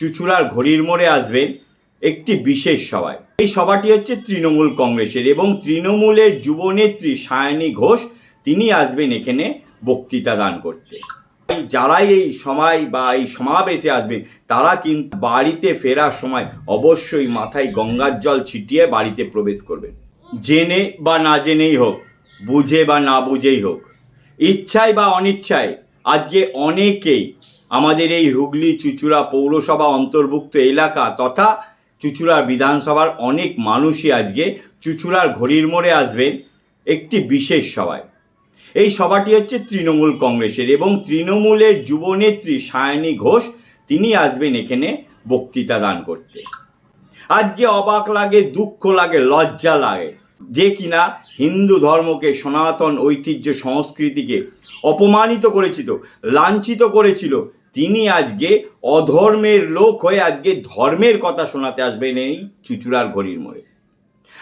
চুচুড়ার ঘড়ির মোড়ে আসবেন একটি বিশেষ সভায়। এই সভাটি হচ্ছে তৃণমূল কংগ্রেসের এবং তৃণমূলের যুবনেত্রী সায়নী ঘোষ, তিনি আসবেন এখানে বক্তৃতা দান করতে। যারাই এই সময় বা এই সমাবেশে আসবেন, তারা কিন্তু বাড়িতে ফেরার সময় অবশ্যই মাথায় গঙ্গার জল ছিটিয়ে বাড়িতে প্রবেশ করবেন। জেনে বা না জেনেই হোক, বুঝে বা না বুঝেই হোক, ইচ্ছায় বা অনিচ্ছায় আজকে অনেকেই আমাদের এই হুগলি চুচুড়া পৌরসভা অন্তর্ভুক্ত এলাকা তথা চুচুড়ার বিধানসভার অনেক মানুষই আজকে চুচুড়ার ঘড়ির মোড়ে আসবেন একটি বিশেষ সভায়। এই সভাটি হচ্ছে তৃণমূল কংগ্রেসের এবং তৃণমূলের যুবনেত্রী সায়নী ঘোষ তিনি আসবেন এখানে বক্তৃতা দান করতে। আজকে অবাক লাগে, দুঃখ লাগে, লজ্জা লাগে যে কিনা হিন্দু ধর্মকে সনাতন ঐতিহ্য সংস্কৃতিকে অপমানিত করেছিল, লাঞ্ছিত করেছিল। তিনি আজকে অধর্মের লোক হয়ে আজকে ধর্মের কথা শোনাতে আসবেন এই চুচুড়ার ঘড়ির মোড়ে।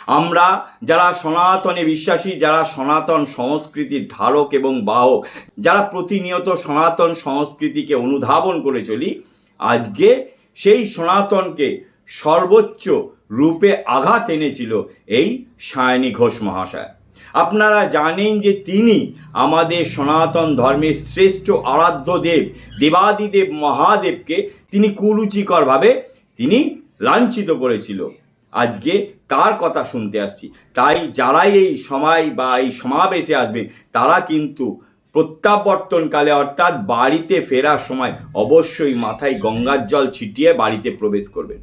আমরা যারা সনাতনে বিশ্বাসী, যারা সনাতন সংস্কৃতির ধারক এবং বাহক, যারা প্রতিনিয়ত সনাতন সংস্কৃতিকে অনুধাবন করে চলি, আজকে সেই সনাতনকে সর্বোচ্চ রূপে আঘাত এনেছিল এই সায়নী ঘোষ মহাশয়। আপনারা জানেন যে তিনি আমাদের সনাতন ধর্মের শ্রেষ্ঠ আরাধ্য দেব, দেবাদিদেব মহাদেবকে তিনি কুরুচিকরভাবে তিনি লাঞ্ছিত করেছিল। আজকে তার কথা শুনতে আসছি। তাই যারাই এই সময় বা এই সমাবেশে আসবে তারা কিন্তু প্রত্যাবর্তনকালে অর্থাৎ বাড়িতে ফেরার সময় অবশ্যই মাথায় গঙ্গার জল ছিটিয়ে বাড়িতে প্রবেশ করবেন।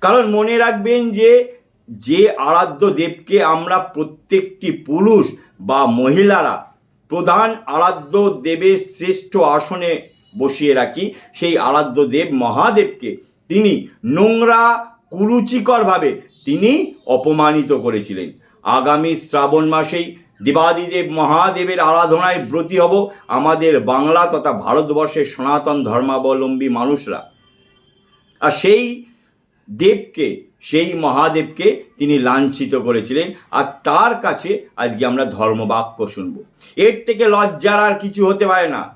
কারণ মনে রাখবেন যে যে আরাধ্য দেবকে আমরা প্রত্যেকটি পুরুষ বা মহিলারা প্রধান আরাধ্য দেবের শ্রেষ্ঠ আসনে বসিয়ে রাখি, সেই আরাধ্য দেব মহাদেবকে। তিনি নোংরা, কুরুচিকরভাবে তিনি অপমানিত করেছিলেন। আগামী শ্রাবণ মাসেই দেবাদিদেব মহাদেবের আরাধনায় ব্রতী হব আমাদের বাংলা তথা ভারতবর্ষের সনাতন ধর্মাবলম্বী মানুষরা। আর সেই দেবকে সেই মহাদেবকে তিনি লাঞ্ছিত করেছিলেন। আর তার কাছে আজকে আমরা ধর্মবাক্য শুনব। এর থেকে লজ্জার আর কিছু হতে পারে না।